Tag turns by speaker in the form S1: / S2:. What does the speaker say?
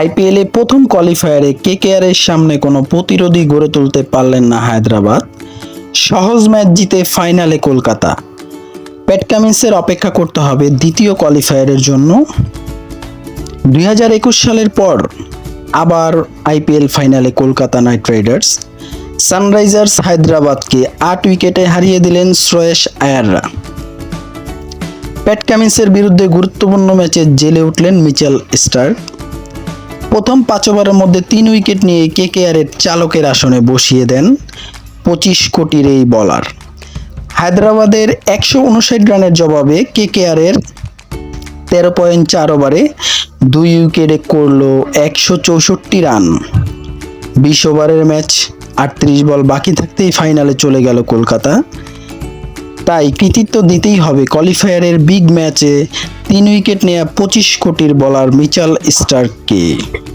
S1: আইপিএলে প্রথম কোয়ালিফায়ারে কেকেআরের সামনে কোনো প্রতিরোধী গড়ে তুলতে পারলেন না হায়দ্রাবাদ। সহজ ম্যাচ জিতে ফাইনালে কলকাতা। প্যাট কামিন্সের অপেক্ষা করতে হবে দ্বিতীয় কোয়ালিফায়ারের জন্য। দুই হাজার একুশ সালের পর আবার আইপিএল ফাইনালে কলকাতা নাইট রাইডার্স। সানরাইজার্স হায়দ্রাবাদকে আট উইকেটে হারিয়ে দিলেন শ্রেয়স আয়াররা। প্যাট কামিন্সের বিরুদ্ধে গুরুত্বপূর্ণ ম্যাচে জেলে উঠলেন মিচেল স্টার প্রথম পাঁচ ওভারের মধ্যে তিন উইকেট নিয়ে কেকেআরের চালকের আসনে বসিয়ে দেন পঁচিশ কোটির এই বলার। হায়দ্রাবাদের একশো উনষাট রানের জবাবে কেকেআরের তেরো পয়েন্ট চার ওভারে দুই উইকেটে করল একশো চৌষট্টি রান। বিশ ওভারের ম্যাচ, আটত্রিশ বল বাকি থাকতেই ফাইনালে চলে গেল কলকাতা। তাই কৃতিত্ব দিতেই হবে কোয়ালিফায়ারের বিগ ম্যাচে। তিন উইকেট নেওয়া পঁচিশ কোটির বলার মিচাল স্টার্ককে।